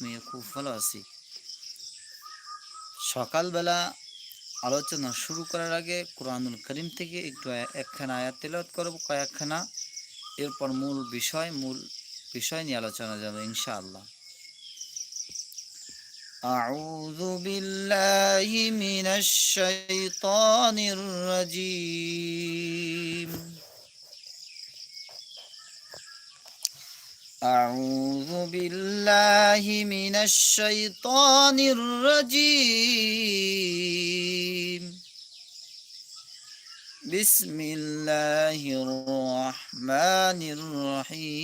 আমিও খুব ভালো আছি সকালবেলা আলোচনা শুরু করার আগে কোরআনুল করিম থেকে একটু আয়া- একখানা আয়াত তেলাওয়াত করব কয়েকখানা এরপর মূল বিষয় মূল বিষয় নিয়ে আলোচনা যাবে ইনশাআল্লাহ أعوذ بالله من الشيطان الرجيم أعوذ بالله من الشيطان الرجيم. بسم الله الرحمن الرحيم.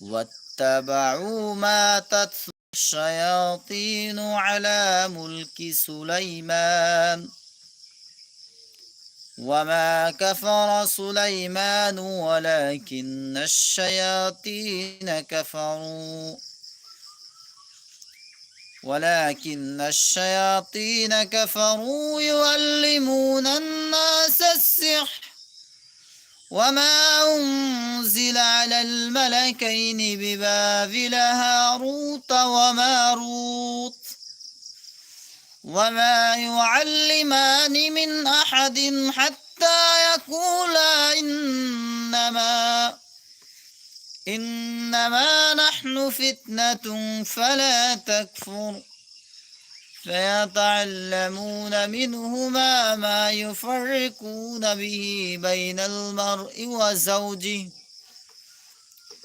واتبعوا ما تتلو الشياطين على ملك سليمان. وما كفر سليمان ولكن الشياطين كفروا. ولكن الشياطين كفروا يعلمون الناس السحر. وما أنزل على الملكين ببابل هاروت وماروت وما يعلمان من أحد حتى يقولا إنما إنما نحن فتنة فلا تكفر فيتعلمون منهما ما يفرقون به بين المرء وزوجه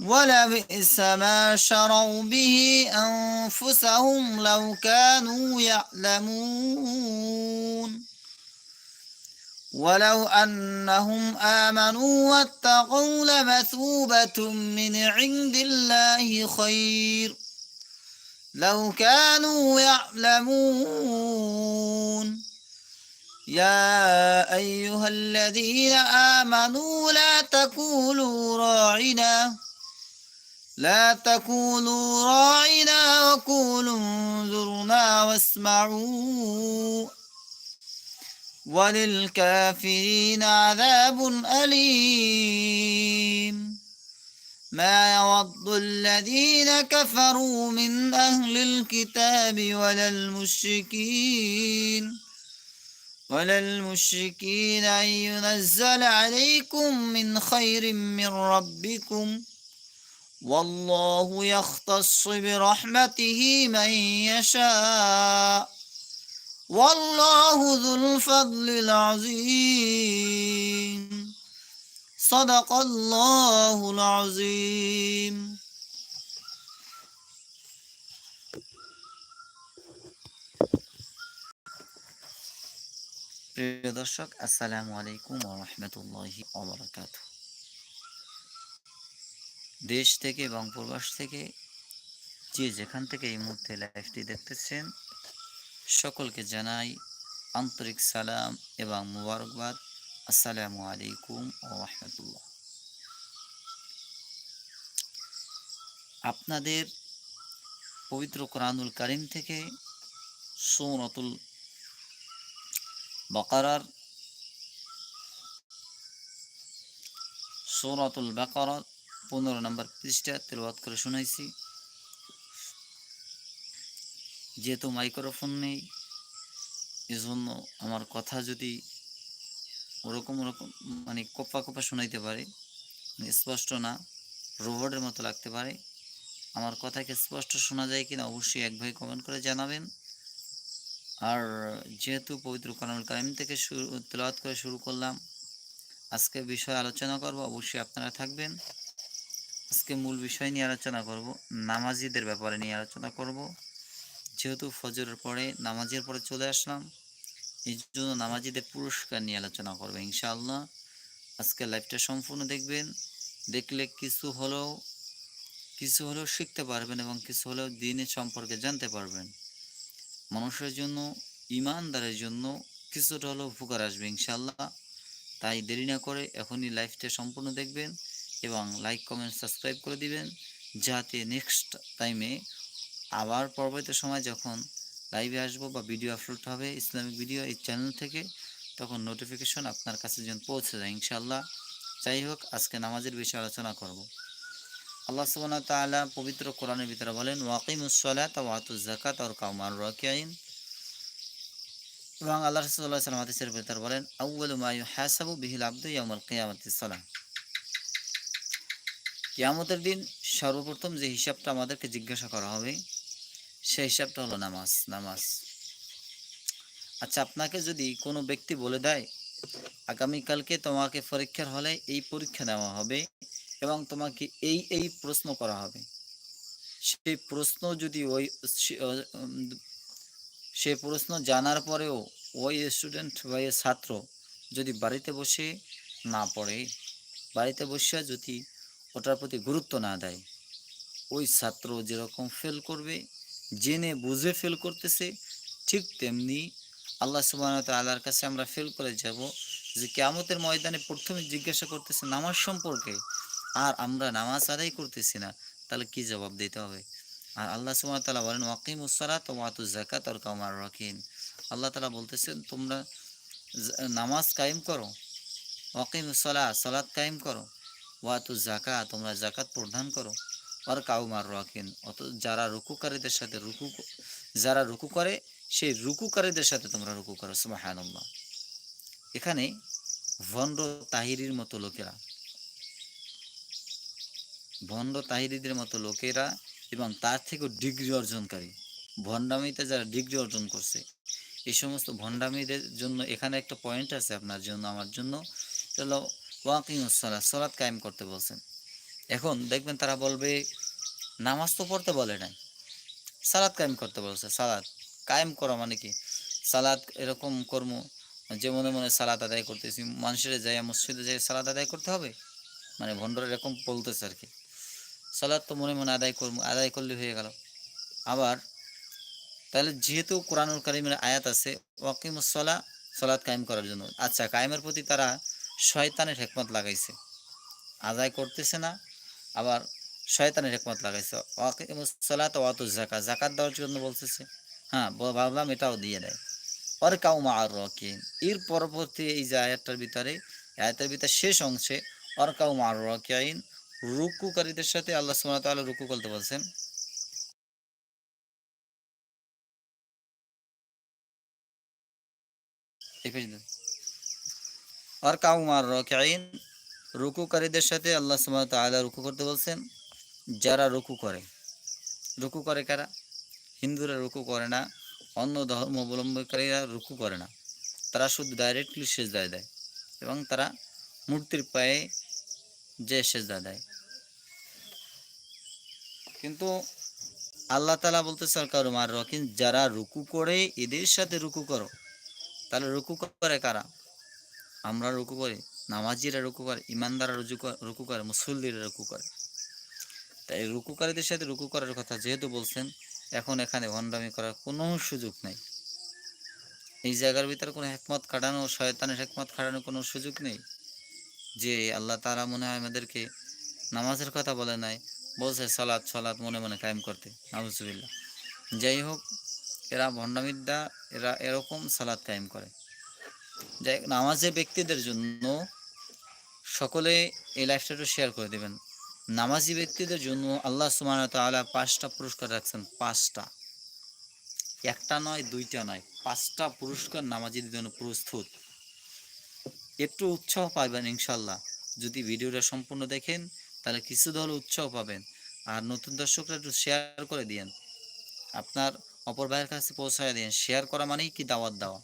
ولبئس ما شروا به أنفسهم لو كانوا يعلمون. ولو أنهم آمنوا واتقوا لمثوبة من عند الله خير. لو كانوا يعلمون. يا أيها الذين آمنوا لا تقولوا راعنا. لا تقولوا راعنا وقولوا انظرنا واسمعوا. وللكافرين عذاب أليم. ما يود الذين كفروا من أهل الكتاب ولا المشركين ولا المشركين أن ينزل عليكم من خير من ربكم. والله يختص برحمته من يشاء والله ذو الفضل العظيم صدق الله العظيم প্রিয় দর্শক আসসালামু আলাইকুম রহমতুল্লাহি অবরাকাত দেশ থেকে এবং প্রবাস থেকে যে যেখান থেকে এই মুহূর্তে লাইভটি দেখতেছেন, সকলকে জানাই আন্তরিক সালাম এবং মুবারকবাদ। আসসালামু আলাইকুম ও রহমতুল্লাহ। আপনাদের পবিত্র কোরআনুল কারিম থেকে সৌনতুল বকারার, সৌরাতুল বাকারার পনেরো নম্বর পৃষ্ঠা তেলবাদ করে শুনাইছি। যেহেতু মাইক্রোফোন নেই, এজন্য আমার কথা যদি ওরকম ওরকম মানে কোপা কোপা শোনাইতে পারে মানে স্পষ্ট না, রোবটের মতো লাগতে পারে, আমার কথাকে স্পষ্ট শোনা যায় কিনা অবশ্যই এক ভাই কমেন্ট করে জানাবেন। আর যেহেতু পবিত্র কালামুল কালাম থেকে শুরু, তেলাওয়াত করে শুরু করলাম, আজকে বিষয় আলোচনা করব, অবশ্যই আপনারা থাকবেন। আজকে মূল বিষয় নিয়ে আলোচনা করব, নামাজিদের ব্যাপারে নিয়ে আলোচনা করব। যেহেতু ফজরের পরে, নামাজের পরে চলে আসলাম, এই জন্য নামাজিদের পুরস্কার নিয়ে আলোচনা করব ইনশাআল্লাহ। আজকে লাইভটা সম্পূর্ণ দেখবেন, দেখলে কিছু হলেও কিছু হলেও শিখতে পারবেন এবং কিছু হলেও দিনের সম্পর্কে জানতে পারবেন। মানুষের জন্য, ইমানদারের জন্য কিছুটা হলেও উপকার আসবে ইনশাল্লাহ তাই দেরি না করে এখনই লাইভটা সম্পূর্ণ দেখবেন। এবং লাইক কমেন্ট সাবস্ক্রাইব করে দিবেন যাতে নেক্সট টাইমে আবার পরবর্তী সময় যখন লাইভে আসব বা ভিডিও আপলোড হবে ইসলামিক ভিডিও এই চ্যানেল থেকে, তখন নোটিফিকেশন আপনার কাছে যেন পৌঁছে যায় ইনশাল্লাহ যাই হোক, আজকে নামাজের বিষয়ে আলোচনা করব। আল্লাহ সুবহানাহু ওয়া তাআলা পবিত্র কোরআনের ভিতরে বলেন ওয়াকিমুস-সালাত ওয়া আতুজ যাকাত ওয়া কাউমার রাকিঈন এবং আল্লাহ সাল্লাল্লাহু আলাইহি ভিতরে বলেন, আউয়ালু মা ইউহাসাবু বিহিল আবদু ইয়াউমাল কিয়ামাতিস কিয়ামতের দিন সর্বপ্রথম যে হিসাবটা আমাদেরকে জিজ্ঞাসা করা হবে, সেই হিসাবটা হলো নামাজ নামাজ। আচ্ছা আপনাকে যদি কোনো ব্যক্তি বলে দেয়, আগামীকালকে তোমাকে পরীক্ষার হলে এই পরীক্ষা দেওয়া হবে এবং তোমাকে এই এই প্রশ্ন করা হবে। সেই প্রশ্ন যদি ওই, সে- প্রশ্ন জানার পরেও ওই স্টুডেন্ট বা ছাত্র যদি বাড়িতে বসে না পড়ে, বাড়িতে বসে যদি ওটার প্রতি গুরুত্ব না দেয়। ওই ছাত্র যেরকম ফেল করবে, জেনে বুঝে ফেল করতেছে, ঠিক তেমনি আল্লাহ সুবাহ আল্লাহর কাছে আমরা ফেল করে যাব যে কেয়ামতের ময়দানে প্রথমে জিজ্ঞাসা করতেছে নামাজ সম্পর্কে, আর আমরা নামাজ আদায় করতেছি না, তাহলে কি জবাব দিতে হবে? আর আল্লাহ সুবহানাহু ওয়া তাআলা বলেন ওয়াকিম উসসালাত ওয়া আতুজ যাকাত ওয়া কামার রাকিন। আল্লাহ তালা বলতেছেন, তোমরা নামাজ কায়েম করো ওয়াকিম উসসালাত সালাত কায়েম করো। ওয়া আতুজ যাকাত, তোমরা যাকাত প্রদান করো। আর কাউমার রাকিন অত যারা রুকুকারীদের সাথে রুকু যারা রুকু করে, সেই রুকুকারীদের সাথে তোমরা রুকু করো, সুবহানাল্লাহ। এখানে ভণ্ড তাহিরির মতো লোকেরা, ভণ্ড তাহিরিদের মতো লোকেরা এবং তার থেকেও ডিগ্রি অর্জনকারী, ভণ্ডামিতে যারা ডিগ্রি অর্জন করছে, এই সমস্ত ভণ্ডামিদের জন্য এখানে একটা পয়েন্ট আছে আপনার জন্য, আমার জন্য। হলো ওয়াকিং সালাদ সলাৎ কায়েম করতে বলছেন। এখন দেখবেন তারা বলবে, নামাজ তো পড়তে বলে নাই। সালাদ কায়েম করতে বলছে সালাদ কায়েম করা মানে কি? সালাদ এরকম কর্ম যে মনে মনে সালাদ আদায় করতেছি, মানুষের যাই মসজিদে যাই সালাদ আদায় করতে হবে? মানে ভণ্ডরা এরকম বলতেছে আর কি। সালাদ তো মনে মনে আদায় করব আদায় করলে হয়ে গেল। আবার তাহলে যেহেতু কোরআনুল কারিমের আয়াত আছে ওয়াকিমুসলা সালাদ কায়েম করার জন্য। আচ্ছা কায়েমের প্রতি তারা শয়তানের হেকমত লাগাইছে। আদায় করতেছে না, আবার শয়তানের হেকমত লাগাইছে। ওয়াকিমুসলাত ওয়াতু জাকা জাকাত দেওয়ার জন্য বলতেছে হ্যাঁ ভাবলাম এটাও দিয়ে দেয়। আর কাউমা আর রকিন এর পরবর্তী এই যে আয়াতটার ভিতরে, আয়াতের ভিতরে শেষ অংশে আর কাউমা আর রকিন রুকুকারীদের সাথে আল্লাহ ওয়া তাআলা রুকু করতে বলছেন। এই। আর কাউমার রকিন রুকুকারীদের সাথে আল্লাহ ওয়া তাআলা রুকু করতে বলছেন। যারা রুকু করে রুকু করে কারা? হিন্দুরা রুকু করে না, অন্য ধর্ম অবলম্বনকারীরা রুকু করে না। তারা শুধু ডাইরেক্টলি সেজদায় দেয় এবং তারা মূর্তির পায়ে যে সেজদা দেয়। কিন্তু আল্লাহ তালা বলতে সরকার মার রকিন যারা রুকু করে, এদের সাথে রুকু করো। তাহলে রুকু করে কারা? আমরা রুকু করি, নামাজিরা রুকু করে ইমানদারা রুজু রুকু করে, মুসল্লিরা রুকু করে। তাই রুকুকারীদের সাথে রুকু করার কথা যেহেতু বলছেন, এখন এখানে ভণ্ডামি করার কোনো সুযোগ নেই। এই জায়গার ভিতরে কোনো হেকমত কাটানো শয়তানের হেকমত কাটানোর কোনো সুযোগ নেই। যে আল্লাহ তারা মনে হয় আমাদেরকে নামাজের কথা বলে নাই, বলছে সালাদ সালাদ মনে মনে কায়েম করতে নাবুজুবিল্লাহ যাই হোক, এরা ভণ্ডামিদ্যা, এরা এরকম সালাদ কায়েম করে। নামাজে ব্যক্তিদের জন্য সকলে এই লাইফটা একটু শেয়ার করে দেবেন। নামাজি ব্যক্তিদের জন্য আল্লাহ ওয়া তাআলা পাঁচটা পুরস্কার রাখছেন, পাঁচটা। একটা নয়, দুইটা নয়, পাঁচটা পুরস্কার নামাজিদের জন্য প্রস্তুত। একটু উৎসাহ পাবেন ইনশাল্লাহ যদি ভিডিওটা সম্পূর্ণ দেখেন, তাহলে কিছু দল উৎসাহ পাবেন। আর নতুন দর্শকরা একটু শেয়ার করে দিয়েন। আপনার অপর ভাইয়ের কাছে পৌঁছায় দিন শেয়ার করা মানেই কি দাওয়াত দেওয়া?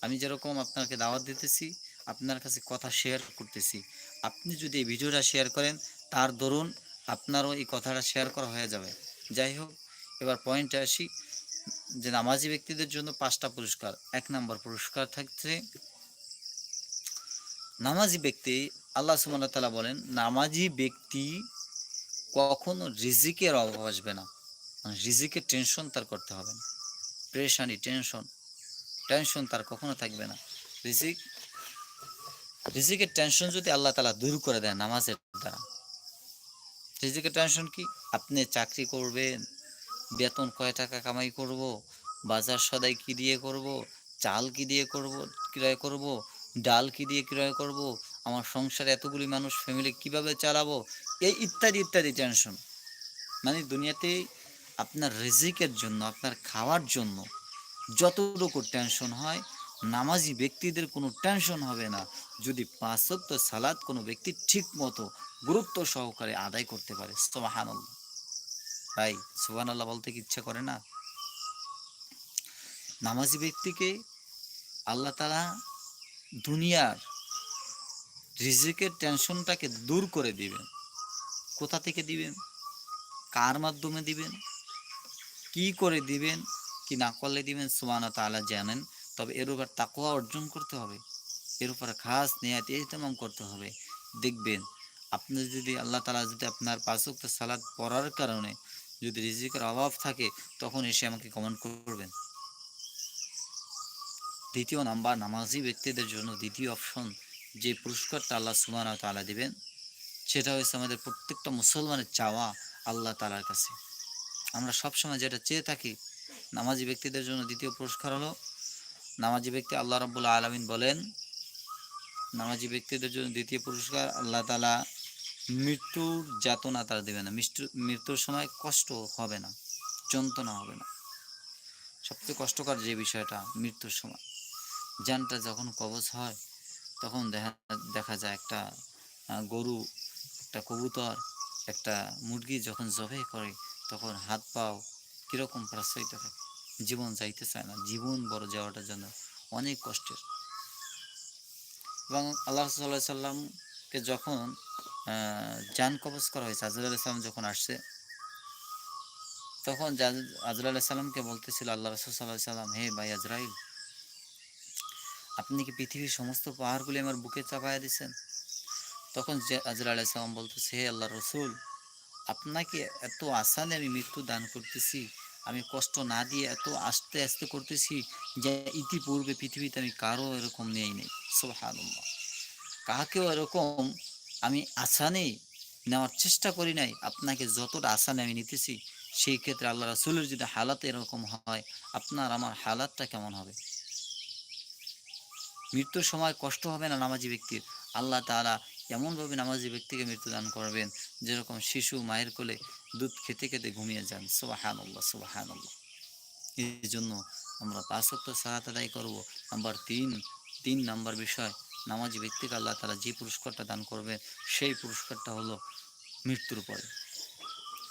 আমি যেরকম আপনাকে দাওয়াত দিতেছি, আপনার কাছে কথা শেয়ার করতেছি। আপনি যদি এই ভিডিওটা শেয়ার করেন, তার দরুন আপনারও এই কথাটা শেয়ার করা হয়ে যাবে। যাই হোক, এবার পয়েন্টে আসি। যে নামাজি ব্যক্তিদের জন্য পাঁচটা পুরস্কার। এক নম্বর পুরস্কার থাকছে নামাজি ব্যক্তি। আল্লাহ ওয়া তাআলা বলেন, নামাজি ব্যক্তি কখনো রিজিকের অভাব আসবে না। মানে রিজিকের টেনশন তার করতে হবে না। প্রেশানি টেনশন টেনশন তার কখনো থাকবে না। রিজিক, রিজিকের টেনশন যদি আল্লাহ তালা দূর করে দেয় নামাজের দ্বারা। রিজিকের টেনশন কি? আপনি চাকরি করবেন, বেতন কয় টাকা কামাই করব, বাজার সদাই কি দিয়ে করব, চাল কি দিয়ে করব, ক্রয় করব, ডাল কি দিয়ে ক্রয় করব, আমার সংসারে এতগুলি মানুষ ফ্যামিলি কীভাবে চালাবো, এই ইত্যাদি ইত্যাদি টেনশন। মানে দুনিয়াতে আপনার রিজিকের জন্য, আপনার খাওয়ার জন্য যতটুকু টেনশন হয়, নামাজি ব্যক্তিদের কোনো টেনশন হবে না। যদি পাঁচক্ত সালাদ কোনো ব্যক্তি ঠিক মতো গুরুত্ব সহকারে আদায় করতে পারে সোহান তাই সুবান আল্লাহ বলতে কি ইচ্ছা করে না? নামাজি ব্যক্তিকে আল্লাহ তালা দুনিয়ার রিজিকের টেনশনটাকে দূর করে দিবেন। কোথা থেকে দিবেন? কার মাধ্যমে দিবেন? কি করে দিবেন? কি না করলে দিবেন? সুবানা তাআলা জানেন। তবে এর উপর তাকওয়া অর্জন করতে হবে। এর উপর খাস নিয়াত ইহতেমাম করতে হবে। দেখবেন, আপনি যদি আল্লাহ তালা যদি আপনার পাঁচক্ত সালাদ পড়ার কারণে যদি রিজিকের অভাব থাকে, তখন এসে আমাকে কমেন্ট করবেন। দ্বিতীয় নাম্বার, নামাজি ব্যক্তিদের জন্য দ্বিতীয় অপশন যে পুরস্কারটা আল্লাহ সুবান তালা দিবেন, সেটা হচ্ছে আমাদের প্রত্যেকটা মুসলমানের চাওয়া আল্লাহ তালার কাছে। আমরা সবসময় যেটা চেয়ে থাকি নামাজি ব্যক্তিদের জন্য দ্বিতীয় পুরস্কার হলো, নামাজি ব্যক্তি আল্লাহ রব্বুল্লা আলমিন বলেন, নামাজি ব্যক্তিদের জন্য দ্বিতীয় পুরস্কার আল্লাহ তালা মৃত্যুর যাতনা তারা দেবে না। মৃত্যু, মৃত্যুর সময় কষ্ট হবে না, যন্ত্রণা হবে না। সবচেয়ে কষ্টকর যে বিষয়টা, মৃত্যুর সময়। জানটা যখন কবজ হয়, তখন দেখা দেখা যায় একটা গরু, একটা কবুতর, একটা মুরগি যখন জবে করে, তখন হাত পাও কীরকম প্রশ্রয়িত থাকে জীবন যাইতে চায় না। জীবন বড় যাওয়াটার জন্য অনেক কষ্টের। এবং আল্লাহ সাল্লাহ সাল্লামকে যখন জান কবজ করা হয়েছে আজরুল সাল্লাম যখন আসছে, তখন আজরুল সাল্লামকে বলতেছিল আল্লাহ রসুল সাল্লাহ সাল্লাম, হে ভাই আজরাইল, আপনি কি পৃথিবীর সমস্ত পাহাড়গুলি আমার বুকে চাপায়া দিচ্ছেন তখন আজরা আলাহ সাল্লাম বলতেছে, হে আল্লাহ রসুল আপনাকে এত আসানে আমি মৃত্যু দান করতেছি, আমি কষ্ট না দিয়ে এত আস্তে আস্তে করতেছি যে ইতিপূর্বে পৃথিবীতে আমি কারও এরকম নেই নেই। সোহানুল্লাহ কাকেও এরকম আমি আসানে নেওয়ার চেষ্টা করি নাই, আপনাকে যতটা আসানে আমি নিতেছি, সেই ক্ষেত্রে আল্লাহ রাসুলের যদি হালাত এরকম হয়, আপনার আমার হালাতটা কেমন হবে? মৃত্যুর সময় কষ্ট হবে না নামাজি ব্যক্তির? আল্লাহ তাআলা এমনভাবে নামাজি ব্যক্তিকে মৃত্যু দান করবেন, যেরকম শিশু মায়ের কোলে দুধ খেতে খেতে ঘুমিয়ে যান। সুবাহান আল্লাহ সুবাহান আল্লাহ এই জন্য আমরা পাঁচক্ত সালাত আদায় করব। নাম্বার তিন তিন নাম্বার বিষয়, নামাজি ব্যক্তিকে আল্লাহ তাআলা যে পুরস্কারটা দান করবেন, সেই পুরস্কারটা হলো মৃত্যুর পরে।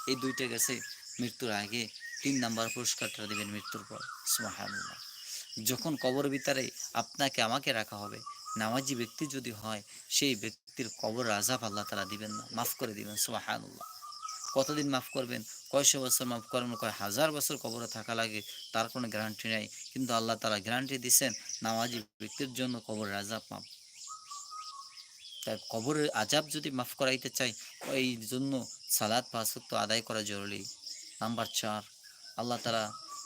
এই দুইটা গেছে মৃত্যুর আগে, তিন নাম্বার পুরস্কারটা দেবেন মৃত্যুর পর। সুবাহান আল্লাহ যখন কবর ভিতরে আপনাকে, আমাকে রাখা হবে, নামাজি ব্যক্তি যদি হয়, সেই ব্যক্তির কবর আজাব আল্লাহ তালা দিবেন না, মাফ করে দিবেন, সুবাহানুল্লাহ। কতদিন মাফ করবেন? কয়শো বছর মাফ করবেন কয় হাজার বছর কবরে থাকা লাগে, তার কোনো গ্যারান্টি নেই। কিন্তু আল্লাহ তালা গ্যারান্টি দিচ্ছেন নামাজি ব্যক্তির জন্য কবর আজাব মাফ। তাই কবরের আজাব যদি মাফ করাইতে চাই, এই জন্য সালাদ পাঁচক্ত আদায় করা জরুরি। নাম্বার চার, আল্লাহ তালা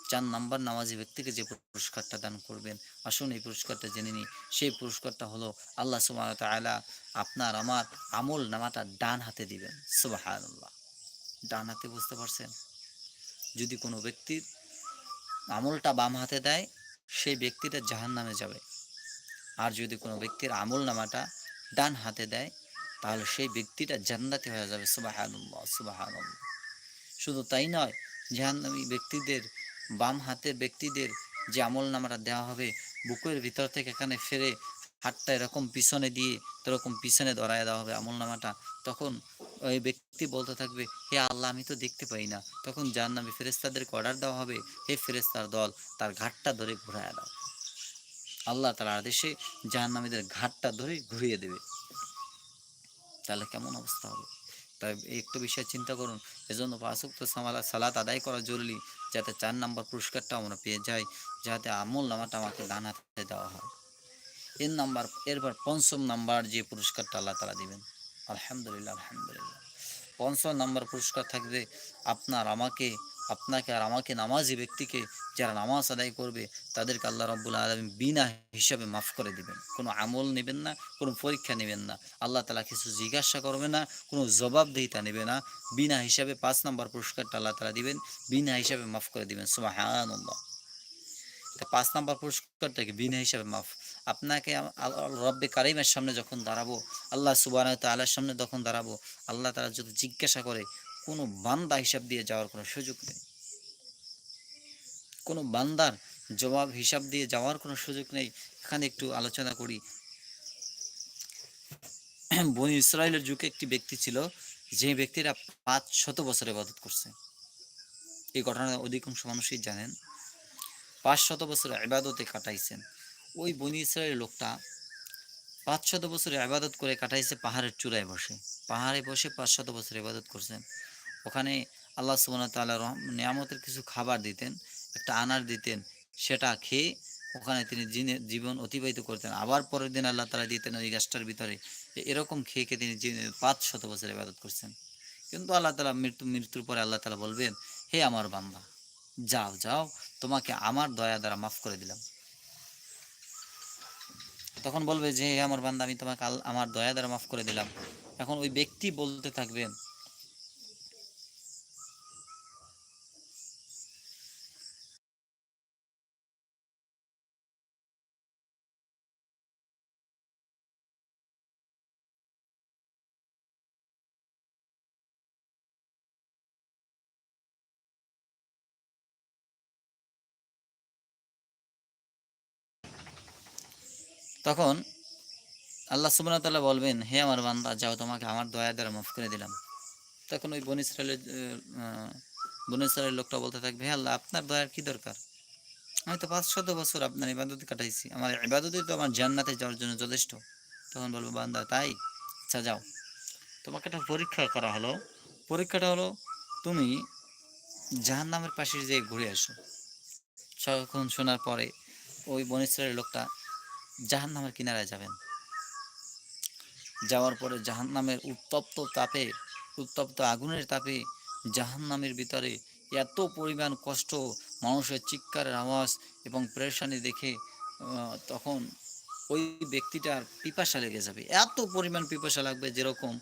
চার নাম্বার নামাজি ব্যক্তিকে যে পুরস্কারটা দান করবেন, আসুন এই পুরস্কারটা জেনে নিই। সেই পুরস্কারটা হলো আল্লাহ সুবাহ তালা আপনার, আমার আমল নামাটা ডান হাতে দিবেন। সুবাহ ডান হাতে বুঝতে পারছেন? যদি কোনো ব্যক্তির আমলটা বাম হাতে দেয়, সেই ব্যক্তিটা জাহান নামে যাবে। আর যদি কোনো ব্যক্তির আমল নামাটা ডান হাতে দেয়, তাহলে সেই ব্যক্তিটা জান্নাতি হয়ে যাবে। সুবাহ সুবাহ শুধু তাই নয়, জাহান্নামী ব্যক্তিদের বাম হাতের ব্যক্তিদের যে আমল নামাটা দেওয়া হবে, বুকের ভিতর থেকে এখানে ফেরে হাতটা এরকম পিছনে দিয়ে, এরকম পিছনে ধরায় দেওয়া হবে আমল নামাটা। তখন ওই ব্যক্তি বলতে থাকবে, হে আল্লাহ, আমি তো দেখতে পাই না। তখন যার নামে ফেরেস্তাদেরকে অর্ডার দেওয়া হবে, হে ফেরেস্তার দল, তার ঘাটটা ধরে ঘুরায় দাও। আল্লাহ তার আদেশে জাহান্নামীদের ঘাটটা ধরে ঘুরিয়ে দেবে। তাহলে কেমন অবস্থা হবে? তাই একটু বিষয় চিন্তা করুন। এজন্য পাঁচক্ত সামালা সালাত আদায় করা জরুরি। যাতে চার নাম্বার পুরস্কারটা আমরা পেয়ে যাই, যাতে আমল নামাটা আমাকে ডান হাতে দেওয়া হয়। এর নাম্বার, এরপর পঞ্চম নাম্বার যে পুরস্কারটা আল্লাহ তালা দেবেন। আলহামদুলিল্লাহ আলহামদুলিল্লাহ। পঞ্চম নাম্বার পুরস্কার থাকবে আপনার আমাকে আপনাকে আর আমাকে নামাজি ব্যক্তিকে যারা নামাজ আদায় করবে, তাদেরকে আল্লাহ রব্বুল আলম বিনা হিসাবে মাফ করে দিবেন। কোনো আমল নেবেন না, কোনো পরীক্ষা নেবেন না। আল্লাহ তালা কিছু জিজ্ঞাসা করবে না, কোনো জবাবদিহিতা নেবে না। বিনা হিসাবে পাঁচ নম্বর পুরস্কারটা আল্লাহ তালা দিবেন, বিনা হিসাবে মাফ করে দিবেন। সুমাহান পাঁচ নম্বর পুরস্কারটাকে বিনা হিসাবে মাফ। আপনাকে রব্বে কারিমের সামনে যখন দাঁড়াবো, আল্লাহ সুবাহ তাল্লার সামনে যখন দাঁড়াবো, আল্লাহ তালা যদি জিজ্ঞাসা করে কোনো বান্দা হিসাব দিয়ে যাওয়ার কোনো সুযোগ নেই। কোনো বান্দার জবাব হিসাব দিয়ে যাওয়ার কোনো সুযোগ নেই। এখানে একটু আলোচনা করি। বনি ইসরায়েলের যুগে একটি ব্যক্তি ছিল, যে ব্যক্তিরা পাঁচ শত বছর ইবাদত করছে। এই ঘটনা অধিকাংশ মানুষই জানেন, পাঁচ শত বছর ইবাদতে কাটাইছেন। ওই বনি ইসরায়েলের লোকটা পাঁচ শত বছর ইবাদত করে কাটাইছে পাহাড়ের চূড়ায় বসে। পাহাড়ে বসে পাঁচ শত বছর ইবাদত করছেন। ওখানে আল্লাহ তাআলা রহম, নিয়ামতের কিছু খাবার দিতেন, একটা আনার দিতেন, সেটা খেয়ে ওখানে তিনি জীবন অতিবাহিত করতেন। আবার পরের দিন আল্লাহ তালা দিতেন ওই গাছটার ভিতরে। এরকম খেয়ে খেয়ে তিনি পাঁচ শত বছর ইবাদত করছেন। কিন্তু আল্লাহ তালা মৃত্যু, মৃত্যুর পরে আল্লাহ তালা বলবেন, হে আমার বান্দা, যাও যাও, তোমাকে আমার দয়া দ্বারা মাফ করে দিলাম। তখন বলবে যে, হে আমার বান্দা, আমি তোমাকে আমার দয়া দ্বারা মাফ করে দিলাম। এখন ওই ব্যক্তি বলতে থাকবেন তখন আল্লাহ ওয়া বলবেন, হে আমার বান্দা, যাও, তোমাকে আমার দয়া দ্বারা মাফ করে দিলাম। তখন ওই বন ইসরায়েলের লোকটা বলতে থাকবে, হে আল্লাহ, আপনার দয়ার কি দরকার? আমি তো পাঁচ শত বছর আপনার ইবাদতে কাটাইছি। আমার ইবাদতই তো আমার জান্নাতে যাওয়ার জন্য যথেষ্ট। তখন বলব, বান্দা, তাই? আচ্ছা যাও। তোমাকে একটা পরীক্ষা করা হলো। পরীক্ষাটা হলো, তুমি জাহান্নামের পাশে যেয়ে ঘুরে আসো। তখন শোনার পরে ওই বন ইসরায়েলের লোকটা জাহান্নামের কিনারায় যাবেন। যাওয়ার পরে জাহান্নামের উত্তপ্ত তাপে, উত্তপ্ত আগুনের তাপে জাহান্নামের ভিতরে এত পরিমাণ কষ্ট, মানুষের চিৎকারের আওয়াজ এবং প্রেশানি দেখে তখন ওই ব্যক্তিটার পিপাসা লেগে যাবে। এত পরিমাণ পিপাসা লাগবে যেরকম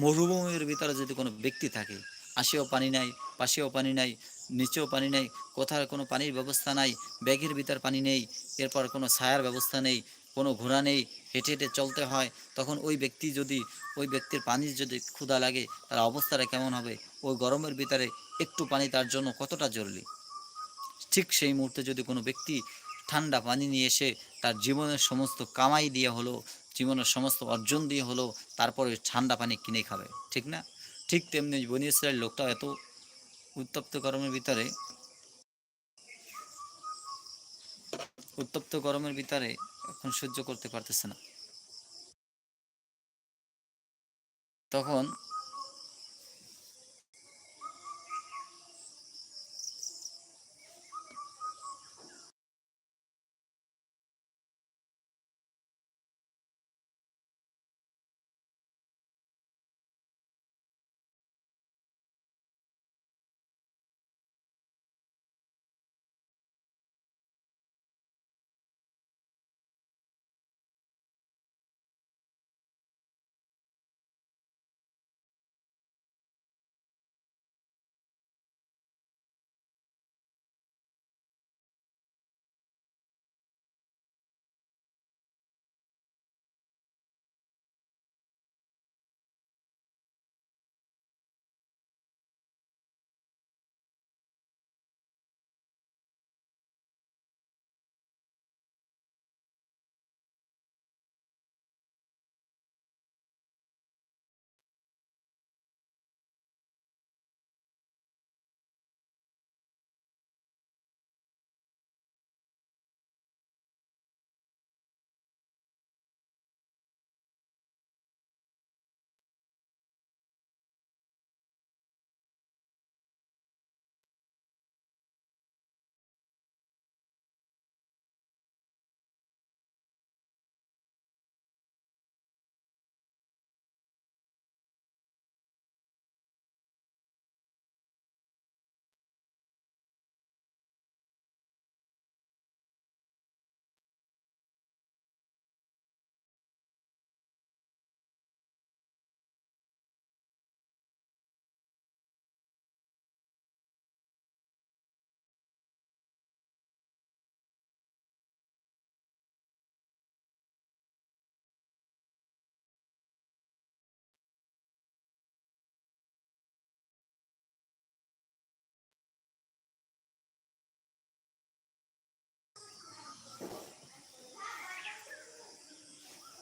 মরুভূমির ভিতরে যদি কোনো ব্যক্তি থাকে। আশেও পানি নাই, পাশেও পানি নাই, নিচেও পানি নেই, কোথাও কোনো পানির ব্যবস্থা নাই, ব্যাগের ভিতর পানি নেই, এরপর কোনো ছায়ার ব্যবস্থা নেই কোনো ঘোড়া নেই, হেঁটে হেঁটে চলতে হয়, তখন ওই ব্যক্তি যদি, ওই ব্যক্তির পানির যদি ক্ষুধা লাগে, তার অবস্থাটা কেমন হবে? ওই গরমের ভিতরে একটু পানি তার জন্য কতটা জরুরি? ঠিক সেই মুহূর্তে যদি কোনো ব্যক্তি ঠান্ডা পানি নিয়ে এসে তার জীবনের সমস্ত কামাই দিয়ে হলো, জীবনের সমস্ত অর্জন দিয়ে হলো, তারপরে ঠান্ডা পানি কিনে খাবে, ঠিক না? ঠিক তেমনি বনি লোকটা এত উত্তপ্ত গরমের ভিতরে, উত্তপ্ত গরমের ভিতরে এখন সহ্য করতে পারতেছে না। তখন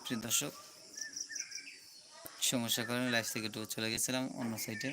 প্রিয় দর্শক সমস্যার কারণে লাইফ থেকে চলে গেছিলাম অন্য সাইডে